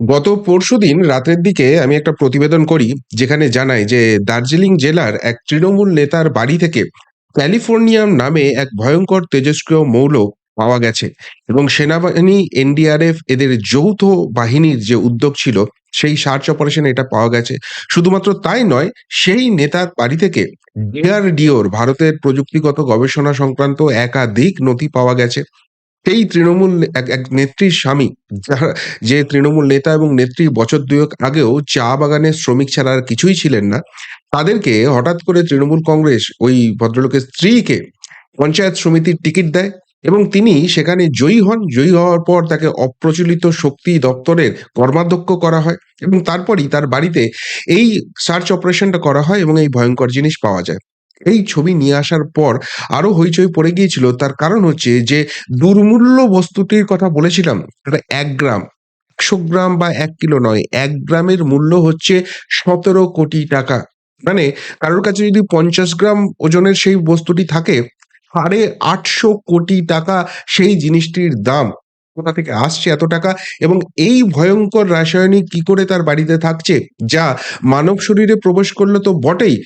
গত পরশুদিন রাতের দিকে আমি একটা প্রতিবেদন করি যেখানে জানায় যে দার্জিলিং জেলার এক তৃণমূল নেতার বাড়ি থেকে ক্যালিফোর্নিয়াম নামে এক ভয়ঙ্কর তেজস্ক্রিয় মৌল পাওয়া গেছে এবং সেনাবাহিনী এনডিআরএফ এদের যৌথ বাহিনীর যে উদ্যোগ ছিল সেই সার্চ অপারেশনে এটা পাওয়া গেছে। শুধুমাত্র তাই নয় সেই নেতার বাড়ি থেকে ডিআরডিওর ভারতের প্রযুক্তিগত গবেষণা সংক্রান্ত একাধিক নথি পাওয়া গেছে। সেই তৃণমূল এক নেত্রীর স্বামী, যারা, যে তৃণমূল নেতা এবং নেত্রী বছর দুয়েক আগেও চা বাগানের শ্রমিক ছাড়া আর কিছুই ছিলেন না, তাদেরকে হঠাৎ করে তৃণমূল কংগ্রেস ওই ভদ্রলোকের স্ত্রীকে পঞ্চায়েত সমিতির টিকিট দেয় এবং তিনি সেখানে জয়ী হন। জয়ী হওয়ার পর তাকে অপ্রচলিত শক্তি দপ্তরের কর্মাধ্যক্ষ করা হয় এবং তারপরই তার বাড়িতে এই সার্চ অপারেশনটা করা হয় এবং এই ভয়ঙ্কর জিনিস পাওয়া যায়। এই ছবি নিয়ে আসার পর আরও হইচই পড়ে গিয়েছিল। তার কারণ হচ্ছে যে, দুর্মূল্য বস্তুটির কথা বলেছিলাম এটা এক গ্রাম। একশো গ্রাম বা এক কিলো নয়, এক গ্রামের মূল্য হচ্ছে সতেরো কোটি টাকা। মানে কারোর কাছে যদি পঞ্চাশ গ্রাম ওজনের সেই বস্তুটি থাকে, সাড়ে আটশো কোটি টাকা সেই জিনিসটির দাম। কোথা থেকে আসছে এত টাকা? এবং এই ভয়ঙ্কর রাসায়নিক কি করে তার বাড়িতে থাকছে? যা মানব শরীরে প্রবেশ করলে তো বটেই।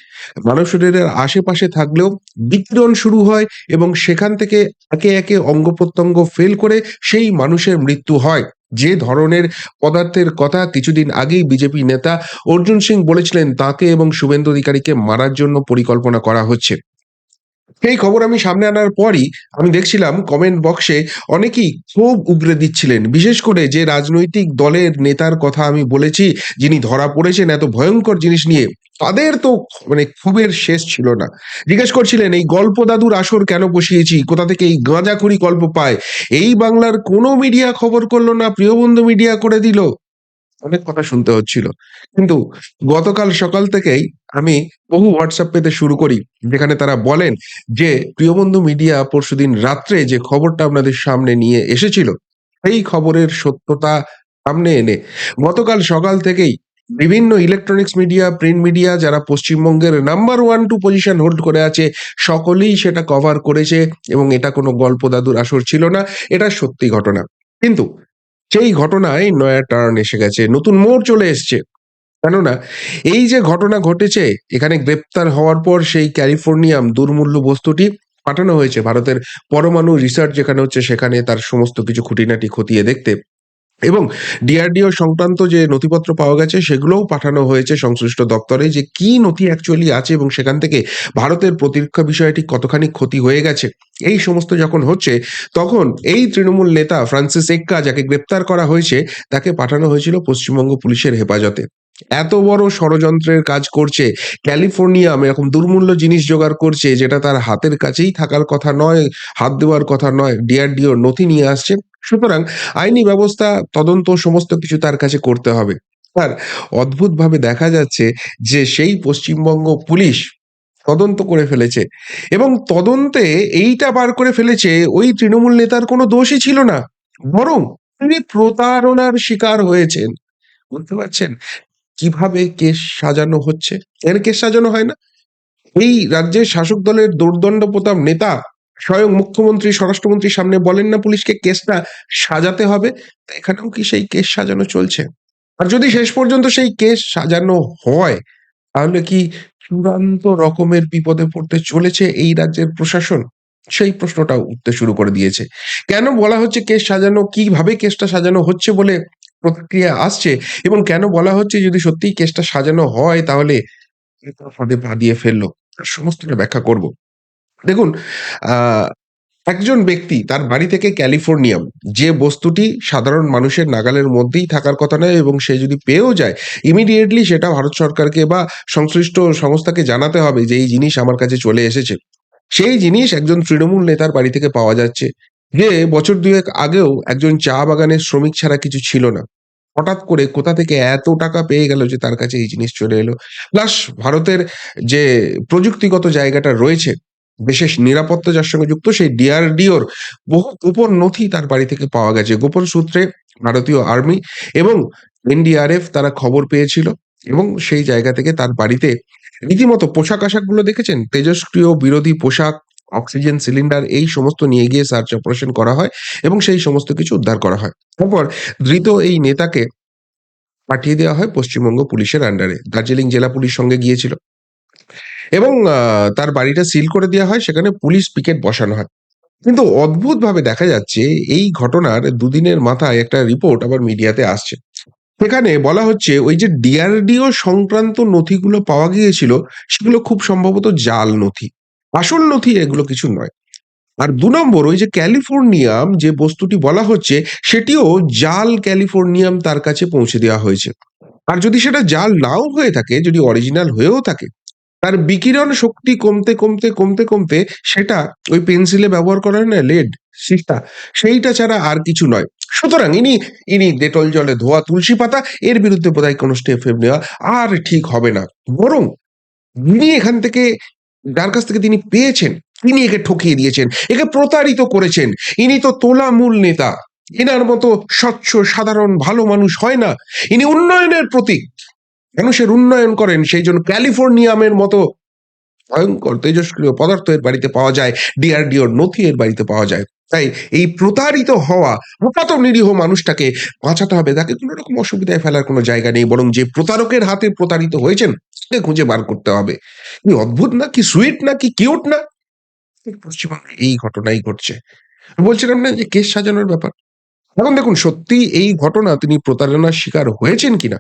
মানব শরীরের আশেপাশে থাকলেও বিকিরণ শুরু হয় এবং সেখান থেকে একে একে অঙ্গ প্রত্যঙ্গ ফেল করে সেই মানুষের মৃত্যু হয়। যে ধরনের পদার্থের কথা কিছুদিন আগেই বিজেপি নেতা অর্জুন সিং বলেছিলেন, তাকে এবং শুভেন্দু অধিকারীকে মারার জন্য পরিকল্পনা করা হচ্ছে। সেই খবর আমি সামনে আনার পরই আমি দেখছিলাম কমেন্ট বক্সে অনেকেই খুব উগরে দিচ্ছিলেন। বিশেষ করে যে রাজনৈতিক দলের নেতার কথা আমি বলেছি, যিনি ধরা পড়েছেন এত ভয়ঙ্কর জিনিস নিয়ে, তাদের তো মানে খুবের শেষ ছিল না। জিজ্ঞেস করছিলেন, এই গল্প দাদুর আসর কেন বসিয়েছি? কোথা থেকে এই গাঁজাখুরি গল্প পায়? এই বাংলার কোনো মিডিয়া খবর করল না, প্রিয়বন্ধু মিডিয়া করে দিল। অনেক কথা শুনতে হচ্ছিল। কিন্তু গতকাল সকাল থেকেই আমি বহু হোয়াটসঅ্যাপ পেতে শুরু করি, যেখানে তারা বলেন যে, প্রিয়বন্ধু মিডিয়া পরশুদিন রাত্রে যে খবরটা আপনাদের সামনে নিয়ে এসেছিল, সেই খবরের সত্যতা সামনে এনে গতকাল সকাল থেকেই বিভিন্ন ইলেকট্রনিক্স মিডিয়া প্রিন্ট মিডিয়া যারা পশ্চিমবঙ্গের number one two position hold করে আছে, সকলেই সেটা কভার করেছে এবং এটা কোনো গল্প দাদুর আসর ছিল না, এটা সত্যি ঘটনা। কিন্তু সেই ঘটনায় নয়া টার্ন এসে গেছে, নতুন মোড় চলে এসছে। কেননা, এই যে ঘটনা ঘটেছে, এখানে গ্রেপ্তার হওয়ার পর সেই ক্যালিফোর্নিয়াম দুর্মূল্য বস্তুটি পাঠানো হয়েছে। ভারতের পরমাণু রিসার্চ যেখানে হচ্ছে, সেখানে তার সমস্ত কিছু খুঁটিনাটি খতিয়ে দেখতে এবং ডিআরডিও সংক্রান্ত যে নথিপত্র পাওয়া গেছে, সেগুলোও পাঠানো হয়েছে সংশ্লিষ্ট দপ্তরে যে কি নথি অ্যাকচুয়ালি আছে এবং সেখান থেকে ভারতের প্রতিরক্ষা বিষয়টি কতখানি ক্ষতি হয়ে গেছে। এই সমস্ত যখন হচ্ছে, তখন এই তৃণমূল নেতা ফ্রান্সিস এক্কা যাকে গ্রেপ্তার করা হয়েছে, তাকে পাঠানো হয়েছিল পশ্চিমবঙ্গ পুলিশের হেফাজতে। এত বড় ষড়যন্ত্রের কাজ করছে ক্যালিফোর্নিয়াম এরকম দুর্মূল্য জিনিস জোগাড় করছে, যেটা তার হাতের কাছেই থাকার কথা নয়, হাত দেওয়ার কথা নয় ডিআরডিও নথি নিয়ে আসছে। সুতরাং আইনি ব্যবস্থা, তদন্ত, সমস্ত কিছু তার কাছে করতে হবে। আর অদ্ভুতভাবে দেখা যাচ্ছে যে সেই পশ্চিমবঙ্গ পুলিশ তদন্ত করে ফেলেছে এবং তদন্তে এইটা বার করে ফেলেছে ওই তৃণমূল নেতার কোনো দোষই ছিল না, বরং তিনি প্রতারণার শিকার হয়েছেন। বুঝতে পারছেন? কীভাবে কেস সাজানো হচ্ছে? এর কেস সাজানো হয় না? এই রাজ্যের শাসক দলের দুর্দণ্ড প্রতাপ নেতা স্বয়ং মুখ্যমন্ত্রী, স্বরাষ্ট্রমন্ত্রীর সামনে বলেন না পুলিশকে কেসটা সাজাতে হবে এখানেও কি সেই কেস সাজানো চলছে? আর যদি শেষ পর্যন্ত সেই কেস সাজানো হয়, তাহলে কি চূড়ান্ত রকমের বিপদে পড়তে চলেছে এই রাজ্যের প্রশাসন? সেই প্রশ্নটা উঠতে শুরু করে দিয়েছে। কেন বলা হচ্ছে কেস সাজানো, কীভাবে কেসটা সাজানো হচ্ছে বলে প্রতিক্রিয়া আসছে? এবং কেন বলা হচ্ছে যদি সত্যিই কেসটা সাজানো হয়, তাহলে ফাঁদে ফেলল? সমস্তটা ব্যাখ্যা করব। দেখুন একজন ব্যক্তি তার বাড়ি থেকে ক্যালিফোর্নিয়াম, যে বস্তুটি সাধারণ মানুষের নাগালের মধ্যেই থাকার কথা নয় এবং সে যদি পেয়েও যায় ইমিডিয়েটলি সেটা ভারত সরকারকে বা সংশ্লিষ্ট সংস্থাকে জানাতে হবে যে এই জিনিস আমার কাছে চলে এসেছে। সেই জিনিস একজন তৃণমূল নেতার বাড়ি থেকে পাওয়া যাচ্ছে। যে বছর দুয়েক আগেও একজন চা বাগানের শ্রমিক ছাড়া কিছু ছিল না। হঠাৎ করে কোথা থেকে এত টাকা পেয়ে গেল যে তার কাছে এই জিনিস চলে এলো। প্লাস ভারতের যে প্রযুক্তিগত জায়গাটা রয়েছে বিশেষ নিরাপত্তা যার সঙ্গে যুক্ত, সেই ডিআরডিওর বহু গোপন নথি তার বাড়ি থেকে পাওয়া গেছে। গোপন সূত্রে ভারতীয় আর্মি এবং এনডিআরএফ তারা খবর পেয়েছিল এবং সেই জায়গা থেকে তার বাড়িতে রীতিমতো পোশাক আশাকগুলো দেখেছেন। তেজস্ক্রিয় বিরোধী পোশাক, অক্সিজেন সিলিন্ডার এই সমস্ত নিয়ে গিয়ে সার্চ অপারেশন করা হয় এবং সেই সমস্ত কিছু উদ্ধার করা হয়। তারপর ধৃত এই নেতাকে পাঠিয়ে দেওয়া হয় পশ্চিমবঙ্গ পুলিশের আন্ডারে। দার্জিলিং জেলা পুলিশ সঙ্গে গিয়েছিল। এবং তার বাড়িটা সিল করে দেওয়া হয়, সেখানে পুলিশ পিকেট বসানো হয়। কিন্তু অদ্ভুতভাবে দেখা যাচ্ছে, এই ঘটনার দুদিনের মাথায় একটা রিপোর্ট আবার মিডিয়াতে আসছে। সেখানে বলা হচ্ছে, ওই যে ডিআরডিও সংক্রান্ত নথিগুলো পাওয়া গিয়েছিল, সেগুলো খুব সম্ভবত জাল নথি। আসল নথি এগুলো কিছু নয়। আর দু নম্বর, ওই যে ক্যালিফোর্নিয়াম যে বস্তুটি বলা হচ্ছে, সেটিও জাল ক্যালিফোর্নিয়াম তার কাছে পৌঁছে দেওয়া হয়েছে। আর যদি সেটা জাল নাও হয়ে থাকে, যদি অরিজিনাল হয়েও থাকে তার বিকিরণ শক্তি কমতে কমতে কমতে কমতে সেটা ওই পেন্সিলে ব্যবহার করা হয় না, লেড সিটা সেইটা ছাড়া আর কিছু নয়। সুতরাং ইনি ইনি ডেটল জলে ধোয়া তুলসী পাতা, এর বিরুদ্ধে বোধহয় কোনো স্টেপ নেওয়া আর ঠিক হবে না। বরং যিনি এখান থেকে, যার কাছ থেকে তিনি পেয়েছেন, তিনি একে ঠকিয়ে দিয়েছেন, একে প্রতারিত করেছেন। ইনি তো তোলা মূল নেতা। এনার মতো স্বচ্ছ, সাধারণ, ভালো মানুষ হয় না। ইনি উন্নয়নের প্রতীক। মানুষের উন্নয়ন করেন? সেই জন্য ক্যালিফোর্নিয়ামের মতো ভয়ঙ্কর তেজস্ক্রিয় পদার্থ এর বাড়িতে পাওয়া যায় ডিআরডিওর নথি এর বাড়িতে পাওয়া যায়। তাই এই প্রতারিত হওয়া হঠাৎ নিরীহ মানুষটাকে বাঁচাতে হবে। তাকে কোনো রকম অসুবিধায় ফেলার কোনো জায়গা নেই। বরং যে প্রতারকের হাতে প্রতারিত হয়েছেন, তাকে খুঁজে বার করতে হবে। কি অদ্ভুত না? কি সুইট না? কি কিউট না? পশ্চিমবঙ্গে এই ঘটনাই ঘটছে। বলছিলাম না যে কেস সাজানোর ব্যাপার? এখন দেখুন সত্যি এই ঘটনা তিনি প্রতারণার শিকার হয়েছেন কিনা?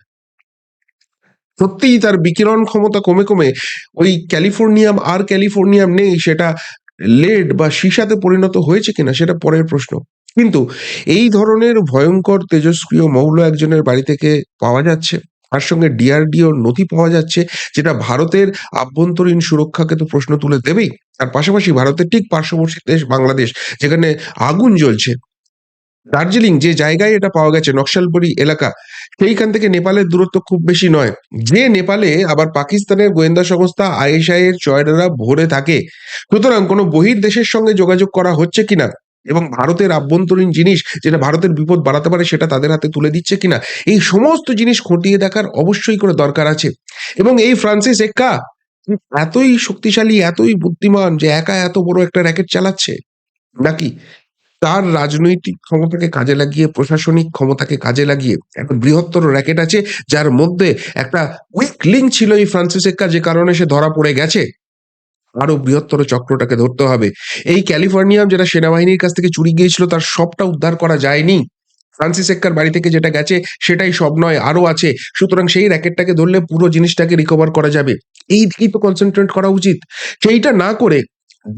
সত্যিই তার বিকিরণ ক্ষমতা কমে কমে ওই ক্যালিফোর্নিয়াম আর ক্যালিফোর্নিয়াম নেই, সেটা লেড বা সীসাতে পরিণত হয়েছে কিনা সেটা পরের প্রশ্ন। কিন্তু এই ধরনের ভয়ঙ্কর তেজস্ক্রিয় মৌল একজনের বাড়ি থেকে পাওয়া যাচ্ছে। তার সঙ্গে ডিআরডিওর নথি পাওয়া যাচ্ছে, যেটা ভারতের আভ্যন্তরীণ সুরক্ষাকে তো প্রশ্ন তুলে দেবেই। তার পাশাপাশি ভারতের ঠিক পার্শ্ববর্তী দেশ বাংলাদেশ, যেখানে আগুন জ্বলছে। দার্জিলিং যে জায়গায় এটা পাওয়া গেছে, নকশালপুরি এলাকা, সেইখান থেকে নেপালের দূরত্ব খুব বেশি নয়। যে নেপালে আবার পাকিস্তানের গোয়েন্দা সংস্থা আইএসআই এর চয়ডারা ভরে থাকে, সুতরাং কোনো বহির দেশের সঙ্গে যোগাযোগ করা হচ্ছে কিনা এবং ভারতের আভ্যন্তরীণ জিনিস যেটা ভারতের বিপদ বাড়াতে পারে সেটা তাদের হাতে তুলে দিচ্ছে কিনা, এই সমস্ত জিনিস খতিয়ে দেখার অবশ্যই করে দরকার আছে। এবং এই ফ্রান্সিস একা এতই শক্তিশালী, এতই বুদ্ধিমান যে একা এত বড় একটা র্যাকেট চালাচ্ছে, নাকি? তার রাজনৈতিক ক্ষমতাকে কাজে লাগিয়ে, প্রশাসনিক ক্ষমতাকে কাজে লাগিয়ে একটা বৃহত্তর র্যাকেট আছে, যার মধ্যে একটা উইক লিঙ্ক ছিল এই ফ্রান্সিস এক্কা, যে কারণে সে ধরা পড়ে গেছে। আরও বৃহত্তর চক্রটাকে ধরতে হবে। এই ক্যালিফোর্নিয়াম যেটা সেনাবাহিনীর কাছ থেকে চুরি গিয়েছিল, তার সবটা উদ্ধার করা যায়নি। ফ্রান্সিস এক্কার বাড়ি থেকে যেটা গেছে, সেটাই সব নয় আরও আছে। সুতরাং সেই র্যাকেটটাকে ধরলে পুরো জিনিসটাকে রিকভার করা যাবে। এই দিকেই তো কনসেন্ট্রেট করা উচিত। সেইটা না করে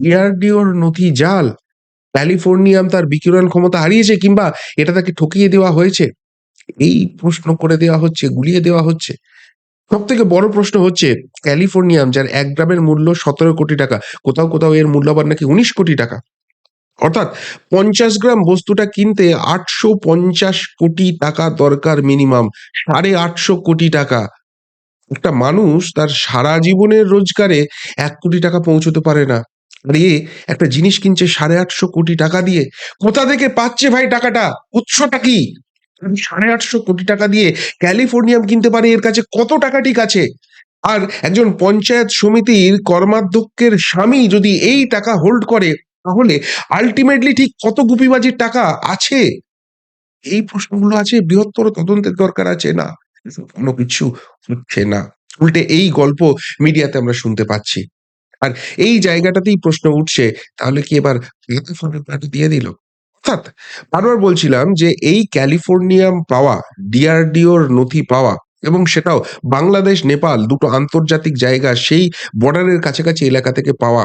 ডিআরডিওর নথি জাল ক্যালিফোর্নিয়াম তার বিকিরণ ক্ষমতা হারিয়েছে কিংবা এটা তাকে ঠকিয়ে দেওয়া হয়েছে? এই প্রশ্ন করে দেওয়া হচ্ছে, গুলিয়ে দেওয়া হচ্ছে। সব থেকে বড় প্রশ্ন হচ্ছে ক্যালিফোর্নিয়াম যার এক গ্রামের মূল্য সতেরো কোটি টাকা, কোথাও কোথাও এর মূল্য আবার নাকি উনিশ কোটি টাকা? অর্থাৎ পঞ্চাশ গ্রাম বস্তুটা কিনতে আটশো পঞ্চাশ কোটি টাকা দরকার মিনিমাম সাড়ে আটশো কোটি টাকা। একটা মানুষ তার সারা জীবনের রোজগারে এক কোটি টাকা পৌঁছতে পারে না। এ একটা জিনিস কিনছে সাড়ে আটশো কোটি টাকা দিয়ে। কোথা থেকে পাচ্ছে ভাই টাকাটা? উৎসটা কি? সাড়ে আটশো কোটি টাকা দিয়ে ক্যালিফোর্নিয়াম কিনতে পারে, এর কাছে কত টাকা ঠিক আছে? আর একজন পঞ্চায়েত সমিতির কর্মাধ্যক্ষের স্বামী যদি এই টাকা হোল্ড করে, তাহলে আলটিমেটলি ঠিক কত গুপিবাজির টাকা আছে? এই প্রশ্নগুলো আছে, বৃহত্তর তদন্তের দরকার আছে না? কোনো কিছু হচ্ছে না। উল্টে এই গল্প মিডিয়াতে আমরা শুনতে পাচ্ছি। আর এই জায়গাটাতেই প্রশ্ন উঠছে, তাহলে কি এবার দিয়ে দিল? অর্থাৎ বারবার বলছিলাম যে এই ক্যালিফোর্নিয়াম পাওয়া, ডিআরডিওর নথি পাওয়া এবং সেটাও বাংলাদেশ, নেপাল দুটো আন্তর্জাতিক জায়গা সেই বর্ডারের কাছাকাছি এলাকা থেকে পাওয়া।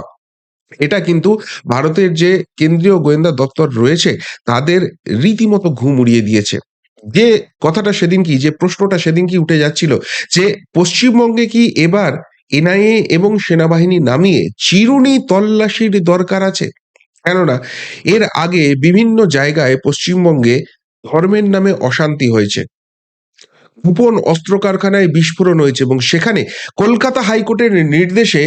এটা কিন্তু ভারতের যে কেন্দ্রীয় গোয়েন্দা দপ্তর রয়েছে, তাদের রীতিমতো ঘুম উড়িয়ে দিয়েছে। যে কথাটা সেদিন কি, যে প্রশ্নটা সেদিন কি উঠে যাচ্ছিল, যে পশ্চিমবঙ্গে কি এবার এনআইএ এবং সেনাবাহিনী নামিয়ে চিরুনি তল্লাশির দরকার আছে। কেননা, এর আগে বিভিন্ন জায়গায় পশ্চিমবঙ্গে ধর্মের নামে অশান্তি হয়েছে। গোপন অস্ত্র কারখানায় বিস্ফোরণ হয়েছে এবং সেখানে কলকাতা হাইকোর্টের নির্দেশে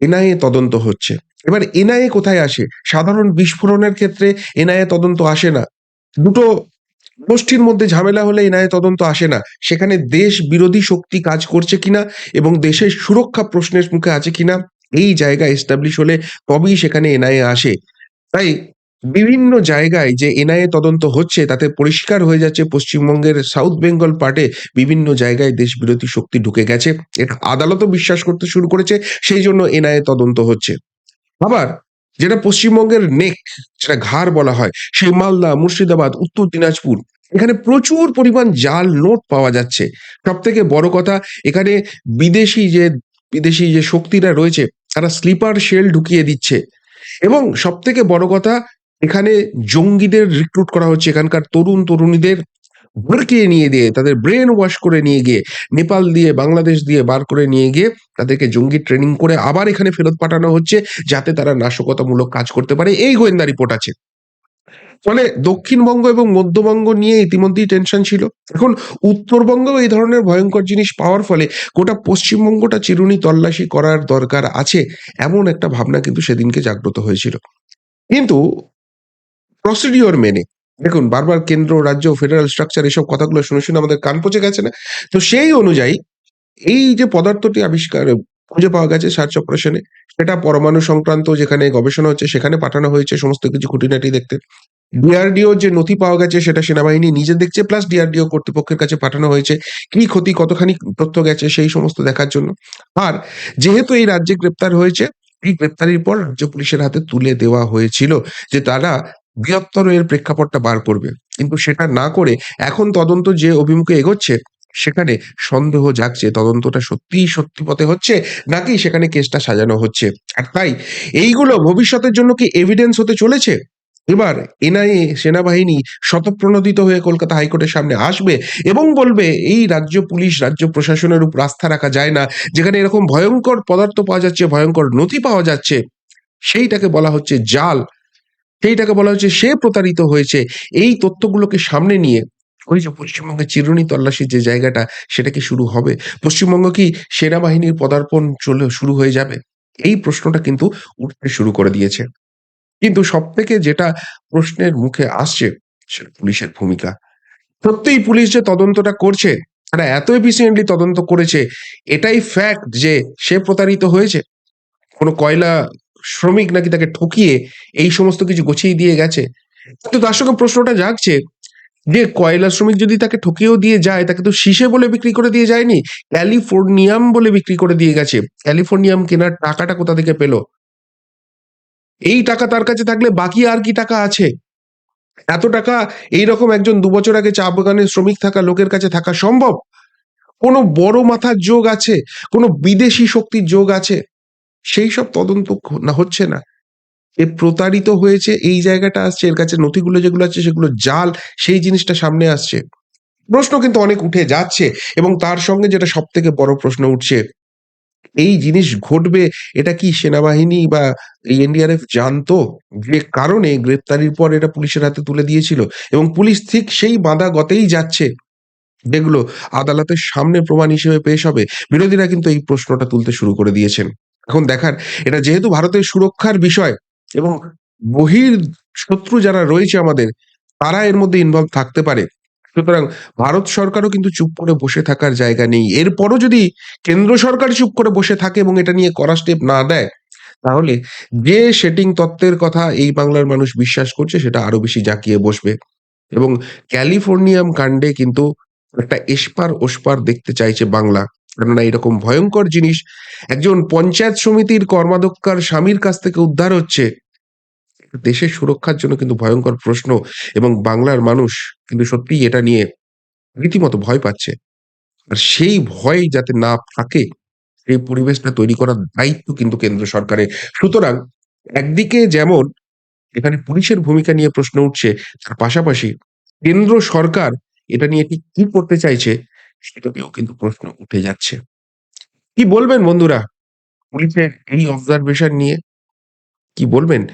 এনআইএ তদন্ত হচ্ছে। এবার এনআইএ কোথায় আসে? সাধারণ বিস্ফোরণের ক্ষেত্রে এনআইএ তদন্ত আসে না। দুটো গোষ্ঠীর মধ্যে ঝামেলা হলে এনআইএ তদন্ত আসে না। সেখানে দেশ বিরোধী শক্তি কাজ করছে কিনা এবং দেশের সুরক্ষা প্রশ্নের মুখে আছে কিনা, এই জায়গা এস্টাবলিশ হলে তবেই সেখানে এনআইএ আসে। তাই বিভিন্ন জায়গায় যে এনআইএ তদন্ত হচ্ছে, তাতে পরিষ্কার হয়ে যাচ্ছে পশ্চিমবঙ্গের সাউথ বেঙ্গল পার্টে বিভিন্ন জায়গায় দেশ বিরোধী শক্তি ঢুকে গেছে। আদালতও বিশ্বাস করতে শুরু করেছে, সেই জন্য এনআইএ তদন্ত হচ্ছে। আবার যেটা পশ্চিমবঙ্গের নেক, যেটা ঘাড় বলা হয়, সেই মালদা, মুর্শিদাবাদ, উত্তর দিনাজপুর। এখানে প্রচুর পরিমাণ জাল নোট পাওয়া যাচ্ছে। সব থেকে বড় কথা, এখানে বিদেশি যে বিদেশি যে শক্তিরা রয়েছে, তারা স্লিপার শেল ঢুকিয়ে দিচ্ছে। এবং সব থেকে বড় কথা, এখানে জঙ্গিদের রিক্রুট করা হচ্ছে। এখানকার তরুণ তরুণীদের ভরকিয়ে নিয়ে দিয়ে তাদের ব্রেন ওয়াশ করে নিয়ে গিয়ে, নেপাল দিয়ে, বাংলাদেশ দিয়ে বার করে নিয়ে গিয়ে, তাদেরকে জঙ্গি ট্রেনিং করে আবার এখানে ফেরত পাঠানো হচ্ছে, যাতে তারা নাশকতামূলক কাজ করতে পারে। এই গোয়েন্দা রিপোর্ট আছে। ফলে দক্ষিণবঙ্গ এবং মধ্যবঙ্গ নিয়ে ইতিমধ্যেই টেনশন ছিল। এখন উত্তরবঙ্গ এই ধরনের ভয়ঙ্কর জিনিস পাওয়ার ফলে গোটা পশ্চিমবঙ্গটা চিরুনি তল্লাশি করার দরকার আছে, এমন একটা ভাবনা কিন্তু সেদিনকে জাগ্রত হয়েছিল। কিন্তু প্রসিডিওর মেনে দেখুন, বারবার কেন্দ্র, রাজ্য ফেডারেল স্ট্রাকচার এসব কথাগুলো শুনে শুনে আমাদের কান পচে গেছে না? তো সেই অনুযায়ী এই যে পদার্থটি আবিষ্কার, খুঁজে পাওয়া গেছে সার্চ অপারেশনে সেটা পরমাণু সংক্রান্ত যেখানে গবেষণা হচ্ছে, সেখানে পাঠানো হয়েছে সমস্ত কিছু খুঁটিনাটি দেখতে। ডিআরডিও যে নথি পাওয়া গেছে, সেটা সেনাবাহিনী নিজে দেখছে, প্লাস ডিআরডিও কর্তৃপক্ষের কাছে পাঠানো হয়েছে, কি ক্ষতি, কতখানি তথ্য গেছে, সেই সমস্ত দেখার জন্য। আর যেহেতু এই রাজ্যে গ্রেপ্তার হয়েছে, এই গ্রেপ্তারির পর রাজ্য পুলিশের হাতে তুলে দেওয়া হয়েছিল যে তারা বৃহত্তর এর প্রেক্ষাপটটা বার করবে। কিন্তু সেটা না করে এখন তদন্ত যে অভিমুখে এগোচ্ছে, সেখানে সন্দেহ জাগছে, তদন্তটা সত্যিই সত্যি পথে হচ্ছে নাকি সেখানে কেসটা সাজানো হচ্ছে। আর তাই এইগুলো ভবিষ্যতের জন্য কি এভিডেন্স হতে চলেছে? এবার এনআইএ, সেনাবাহিনী শতপ্রণোদিত হয়ে কলকাতা হাইকোর্টের সামনে আসবে এবং বলবে, এই রাজ্য পুলিশ, রাজ্য প্রশাসনের উপর আস্থা রাখা যায় না। যেখানে এরকম ভয়ঙ্কর পদার্থ পাওয়া যাচ্ছে, ভয়ঙ্কর নথি পাওয়া যাচ্ছে, সেইটাকে বলা হচ্ছে জাল। সেইটাকে বলা হচ্ছে সে প্রতারিত হয়েছে। এই তথ্যগুলোকে সামনে নিয়ে ওই যে পশ্চিমবঙ্গের চিরুনি তল্লাশির যে জায়গাটা, সেটা কি শুরু হবে? পশ্চিমবঙ্গ কি সেনাবাহিনীর পদার্পণ চলে, শুরু হয়ে যাবে? এই প্রশ্নটা কিন্তু উঠতে শুরু করে দিয়েছে। কিন্তু সব থেকে যেটা প্রশ্নের মুখে আসছে, সেটা পুলিশের ভূমিকা। সত্যিই পুলিশ যে তদন্তটা করছে, তারা এত এফিসিয়েন্টলি তদন্ত করেছে, এটাই ফ্যাক্ট যে সে প্রতারিত হয়েছে। কোনো কয়লা শ্রমিক নাকি তাকে ঠকিয়ে এই সমস্ত কিছু গুছিয়ে দিয়ে গেছে? কিন্তু তার সঙ্গে প্রশ্নটা জাগছে যে কয়লা শ্রমিক যদি তাকে ঠকিয়েও দিয়ে যায়, তাকে তো শীষে বলে বিক্রি করে দিয়ে যায়নি, ক্যালিফোর্নিয়াম বলে বিক্রি করে দিয়ে গেছে। ক্যালিফোর্নিয়াম কেনার টাকাটা কোথা থেকে পেল? এই টাকা তার কাছে থাকলে বাকি আর কি টাকা আছে? এত টাকা এইরকম একজন দু বছর আগে চা বাগানের শ্রমিক থাকা লোকের কাছে থাকা সম্ভব? কোনো বড় মাথার যোগ আছে? কোনো বিদেশি শক্তির যোগ আছে? সেই সব তদন্ত না, হচ্ছে না। এ প্রতারিত হয়েছে, এই জায়গাটা আসছে, এর কাছে নথিগুলো যেগুলো আছে, সেগুলো জাল, সেই জিনিসটা সামনে আসছে। প্রশ্ন কিন্তু অনেক উঠে যাচ্ছে এবং তার সঙ্গে যেটা সব থেকে বড় প্রশ্ন উঠছে, এই জিনিস ঘটবে, এটা কি সেনাবাহিনী বা এনডিআরএফ জানতো যে কারণে গ্রেপ্তারির পর এটা পুলিশের হাতে তুলে দিয়েছিল? এবং পুলিশ ঠিক সেই বাঁধা গতেই যাচ্ছে। যেগুলো আদালতের সামনে প্রমাণ হিসেবে পেশ হবে। বিরোধীরা কিন্তু এই প্রশ্নটা তুলতে শুরু করে দিয়েছেন। এখন দেখার, এটা যেহেতু ভারতের সুরক্ষার বিষয় এবং বহির শত্রু যারা রয়েছে আমাদের, তারা এর মধ্যে ইনভলভ থাকতে পারে। সুতরাং ভারত সরকারও কিন্তু চুপ করে বসে থাকার জায়গা নেই। এরপরও যদি কেন্দ্র সরকার চুপ করে বসে থাকে এবং এটা নিয়ে করা স্টেপ না দেয়, তাহলে যে সেটিং তত্ত্বের কথা এই বাংলার মানুষ বিশ্বাস করছে, সেটা আরও বেশি জাঁকিয়ে বসবে। এবং ক্যালিফোর্নিয়াম কাণ্ডে কিন্তু একটা এসপার ওসপার দেখতে চাইছে বাংলা। কেননা এরকম ভয়ঙ্কর জিনিস, একজন পঞ্চায়েত সমিতির কর্মাধ্যক্ষার স্বামীর কাছ থেকে উদ্ধার হচ্ছে, দেশের সুরক্ষার জন্য কিন্তু ভয়ঙ্কর প্রশ্ন এবং বাংলার মানুষ কিন্তু সত্যিই এটা নিয়ে রীতিমতো ভয় পাচ্ছে। আর সেই ভয় যাতে না থাকে, সেই পরিবেশটা তৈরি করার দায়িত্ব কিন্তু কেন্দ্র সরকারের। সুতরাং একদিকে যেমন এখানে পুলিশের ভূমিকা নিয়ে প্রশ্ন উঠছে, তার পাশাপাশি কেন্দ্র সরকার এটা নিয়ে ঠিক কি করতে চাইছে সেটা নিয়েও কিন্তু প্রশ্ন উঠে যাচ্ছে। কি বলবেন বন্ধুরা? পুলিশের এই অবজারভেশন নিয়ে কি বলবেন?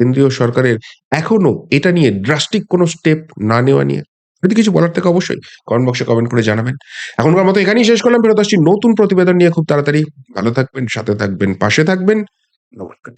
কেন্দ্রীয় সরকারের এখনও এটা নিয়ে ড্রাস্টিক কোনো স্টেপ না নেওয়া নিয়ে। যদি কিছু বলার থেকে অবশ্যই কমেন্ট বক্সে কমেন্ট করে জানাবেন। এখনকার মতো এখানেই শেষ করলাম। ফেরত আসছি নতুন প্রতিবেদন নিয়ে খুব তাড়াতাড়ি। ভালো থাকবেন, সাথে থাকবেন, পাশে থাকবেন। নমস্কার।